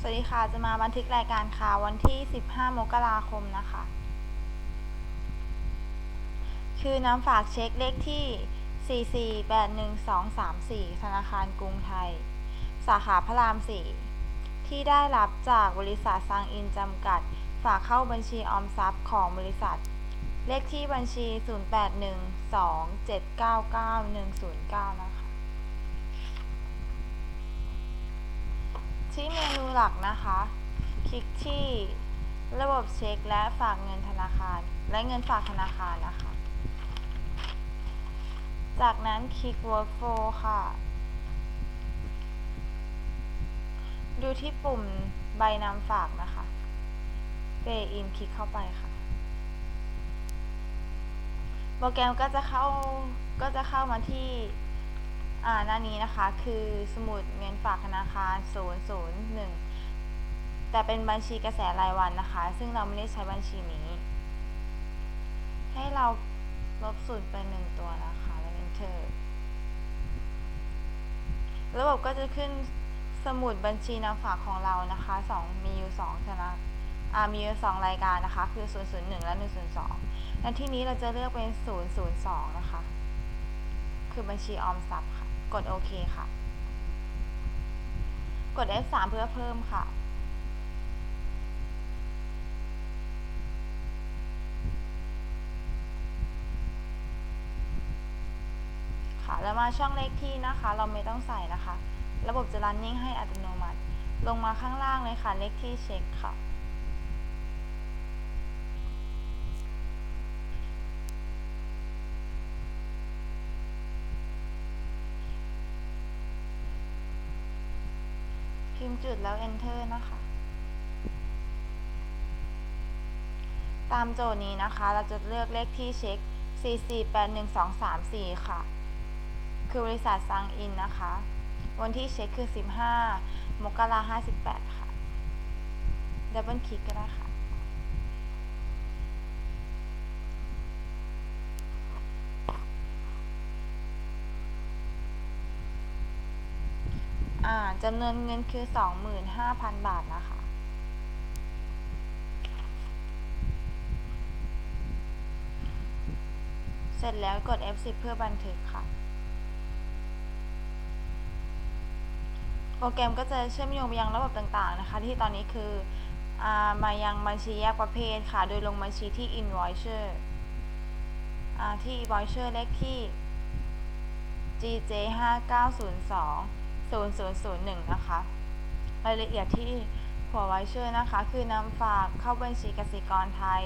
สวัสดีค่ะ จะมาบันทึกรายการข่าววันที่ 15 มกราคมนะคะ คือน้ำฝากเช็คเลขที่ 4481234 ธนาคารกรุงไทย สาขาพระราม 4 ที่ได้รับจากบริษัทซังอินจำกัด ฝากเข้าบัญชีออมทรัพย์ของบริษัท เลขที่บัญชี 0812799109 นะคะ ที่เมนูหลักนะคะ คลิกที่ระบบเช็คและฝากเงินธนาคาร และเงินฝากธนาคารนะคะ จากนั้นคลิก workflow ค่ะ ดูที่ปุ่มใบนำฝากนะคะ pay in คลิกเข้าไปค่ะ โปรแกรมก็จะเข้าก็จะเข้ามาที่ อ่าหน้านี้นะคะคือสมุดเงินฝากธนาคาร 001 แต่เป็นบัญชีกระแสรายวันนะคะ ซึ่งเราไม่ได้ใช้บัญชีนี้ ให้เราลบศูนย์ไปหนึ่งตัวนะคะแล้ว enter ระบบก็จะขึ้นสมุดบัญชีนำฝากของเรานะคะสองมีอยู่สองธนาอ่ามีอยู่สองรายการนะคะ คือ 001 และ 102 และที่นี้เราจะเลือกเป็น 002 นะคะ คือบัญชีออมทรัพย์ค่ะ กดโอเคค่ะ กด F3 เพื่อเพิ่มค่ะ ค่ะ แล้วมาช่องเลขที่นะคะ เราไม่ต้องใส่นะคะ ระบบจะ running ให้อัตโนมัติ ลงมาข้างล่างเลยค่ะ เลขที่เช็คค่ะ พิมพ์จุดแล้ว enter นะคะ ตามโจทย์นี้นะคะ เราจะเลือกเลขที่เช็ค 4481234 ค่ะ คือบริษัทซังอินนะคะ วันที่เช็คคือ 15 มกราคม58 ค่ะ ดับเบิลคลิกก็ได้ค่ะ่าจำนวนเงินคือสองหมื่นห้าพันบาทนะคะ เสร็จแล้วกด F10 เพื่อบันทึกค่ะ โปรแกรมก็จะเชื่อมโยงไปยังระบบต่างๆนะคะ ที่ตอนนี้คืออมายังบัญชีแยกประเภทค่ะ โดยลงบัญชีที่ invoice ที่ invoice เลขที่ GJ5902 0001 นะคะ รายละเอียดที่หัวไวเช่วยนะคะ คือนำฝากเข้าบัญชีกสิกรไทย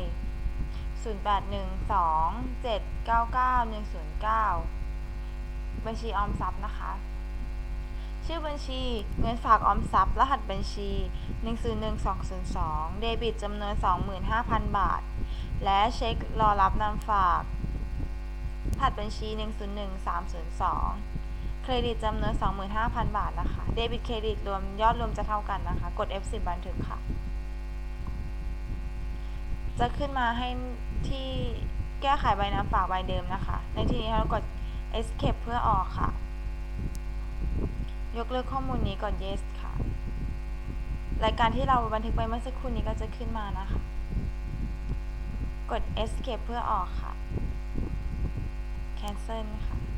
0812799109 บัญชีออมทรัพย์นะคะ ชื่อบัญชีเงินฝากออมทรัพย์ รหัสบัญชี 101202 เดบิตจำนวน 25,000 บาท และเช็ครอรับนำฝาก ผัดบัญชี 101302 เครดิตจำนวน 25,000 บาทนะคะ เดบิตเครดิตรวมยอดรวมจะเท่ากันนะคะ กด F10 บันทึกค่ะ จะขึ้นมาให้ที่แก้ไขใบนำฝากใบเดิมนะคะ ในที่นี้เรากด escape เพื่อออกค่ะ ยกเลิกข้อมูลนี้กด yes ค่ะ รายการที่เราบันทึกไปเมื่อสักครู่นี้ก็จะขึ้นมานะคะ กด escape เพื่อออกค่ะ cancel ค่ะ